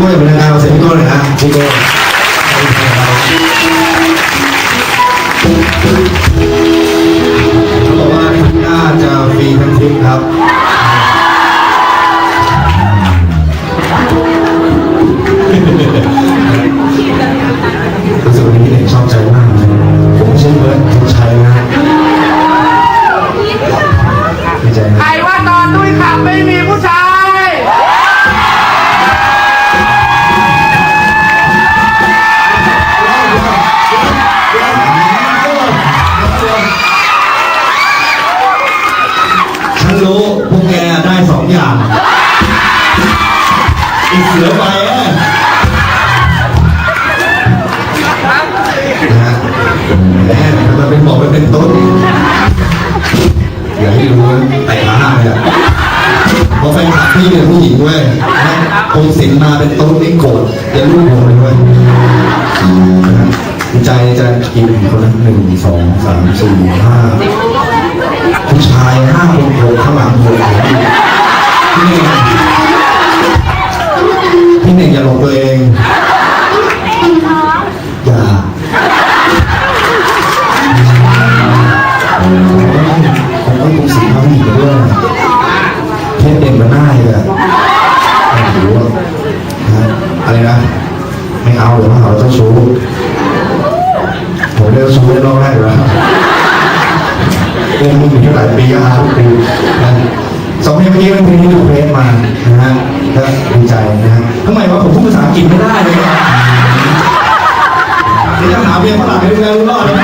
ด้วย่างเป็นทางการเสียงพี่โก้หน่อยนะพี่โก้ อีเสือไปอะนะแหมมันเป็นบอกเป็นต้นอย่าให้รู้นะแต่ขาหักเลยอะเพราะแฟนคลับพี่เป็นผู้หญิงเว้ยคงสิงมาเป็นต้นนี่โกรธอย่าลูกผมเลยเว้ยใจจะกินคนละหนึ่งสองสามสี่ห้าผู้ชายห้าคนโผล่ข้างหลังโผล่ พี่เน่งพี่เน่งอย่าหลงตัวเองอย่าผมต้องคงสีข้าวหนีไปด้วยเพชรเด่นมาหน้าเลยอะโอ้โหนะอะไรนะ ไม่เอาเดี๋ยวมาหาว่าเจ้าชู้ผมเรียกชู้ได้รอบแรกอยู่แล้วเรียนมึงอยู่ที่หลายปีก็หาทุกปีนะ สองเพลงเมื่อกี้เป็นเพลงที่ดูเพลงมานะฮะก็ดีใจนะฮะทำไมวะผมพูดภาษาอังกฤษไม่ได้เลยเนี่ยเดี๋ยวจะหาเพลงฝรั่งให้ดูแล้วรอดเลย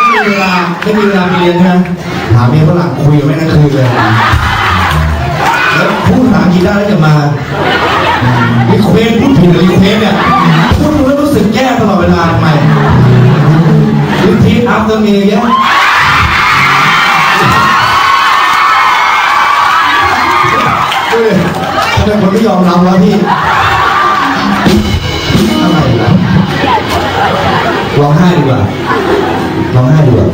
ไม่มีเวลาไม่มีเวลาไปเรียนใช่ไหมหาเพลงฝรั่งคุยกับแม่นั่งคืนเลยแล้วพูดภาษาอังกฤษได้แล้วจะมารีเควสพูดผิดหรือรีเควสเนี่ยพูดแล้วรู้สึกแย่ตลอดเวลาทำไม พีทอัพตัวเองแย่เฮ้ยทำไมคนไม่ยอมรับวะพี่อะไรล่ะร้องไห้ดีกว่าร้องไห้ดีกว่า